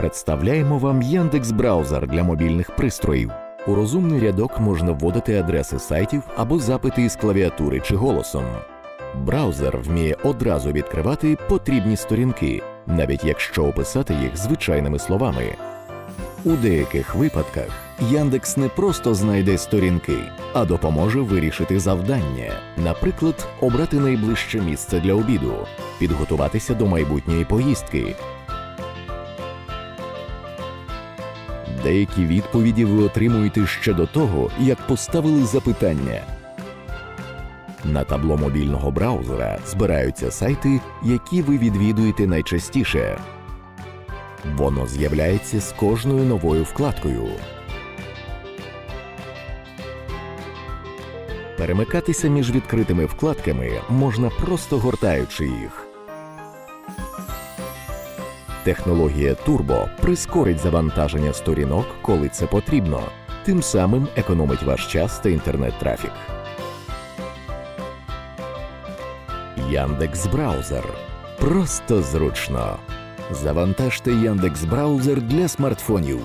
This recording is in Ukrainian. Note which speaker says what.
Speaker 1: Представляємо вам Яндекс Браузер для мобільних пристроїв. У розумний рядок можна вводити адреси сайтів або запити із клавіатури чи голосом. Браузер вміє одразу відкривати потрібні сторінки, навіть якщо описати їх звичайними словами. У деяких випадках Яндекс не просто знайде сторінки, а допоможе вирішити завдання, наприклад, обрати найближче місце для обіду, підготуватися до майбутньої поїздки. Деякі відповіді ви отримуєте ще до того, як поставили запитання. На табло мобільного браузера збираються сайти, які ви відвідуєте найчастіше. Воно з'являється з кожною новою вкладкою. Перемикатися між відкритими вкладками можна просто гортаючи їх. Технологія Turbo прискорить завантаження сторінок, коли це потрібно, тим самим економить ваш час та інтернет-трафік. Яндекс Браузер. Просто зручно. Завантажте Яндекс Браузер для смартфонів.